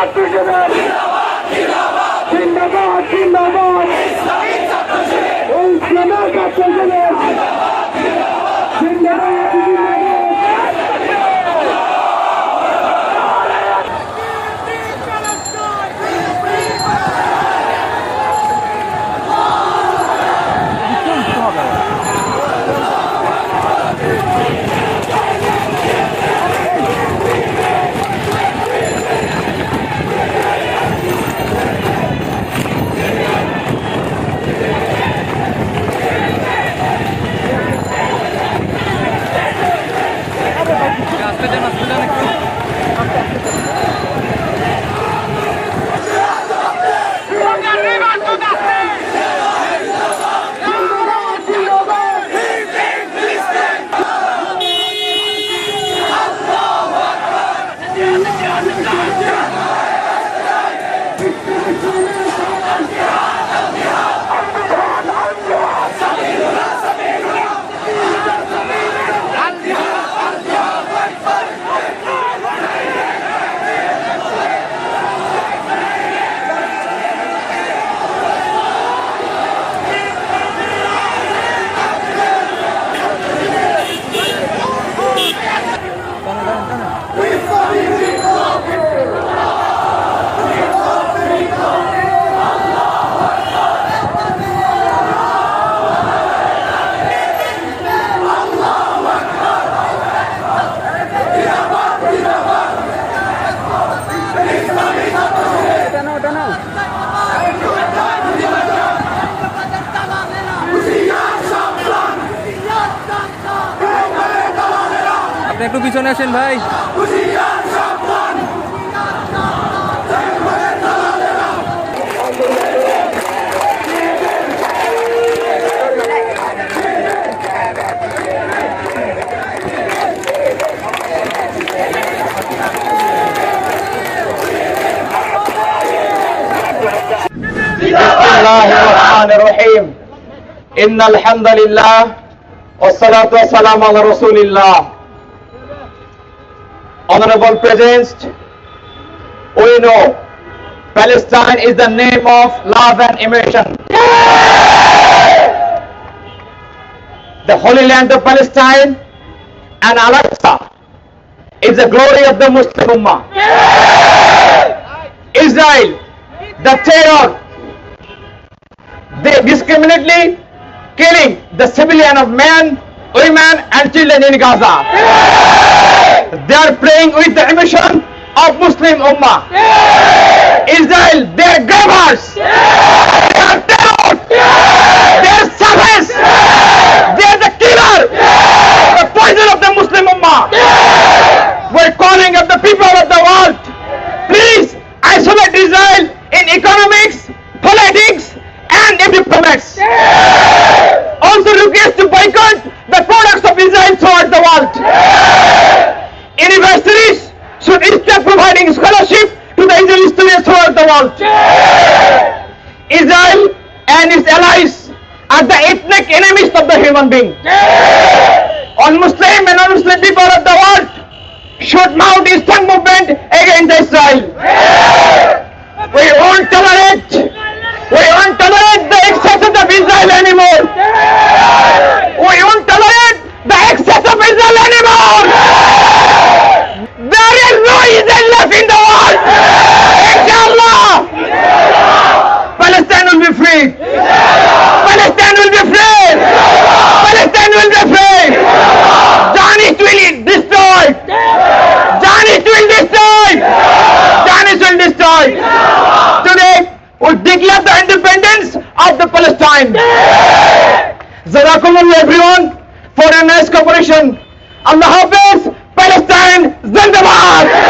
ছাত্র শিবির জিন্দাবাদ জিন্দাবাদ। এই ইসলামের ছাত্র শিবির Yeah. আপনি একটু পিছনে আসেন ভাই بسم الله الرحمن الرحيم إن الحمد لله والصلاة والسلام على رسول الله Honorable Present, we know Palestine is the name of love and emotion. The Holy Land of Palestine and Al-Aqsa is the glory of the Muslim Ummah. Israel, the terror they discriminately killing the civilian of men, women and children in Gaza. They are praying with the emotion of Muslim Ummah. Israel, they are grabbers. They are terror. They are savages. They are the killer. The poison of the Muslim Ummah. We're calling up the people of the world. Please isolate Israel in economics, politics, and in diplomats. Also request to boycott the products of Israel throughout the world. Universities should start providing scholarship to the Israeli students throughout the world. Israel and its allies are the ethnic enemies of the human being. All Muslim and non-Muslim people of the world should mount a strong movement against Israel. We won't tolerate, we won't tolerate the excesses of Israel anymore. We won't tolerate the excess of Israel anymore. There is no Israel left in the world. Inshallah. Palestine will be free. Palestine will be free. Palestine will be free. Zionist will be destroyed. Zionist will destroy. Zionist will destroy. Today, we declare the independence of the Palestine. Jazakumullah everyone for your nice cooperation. Allah Hafiz, Palestine Zindabad!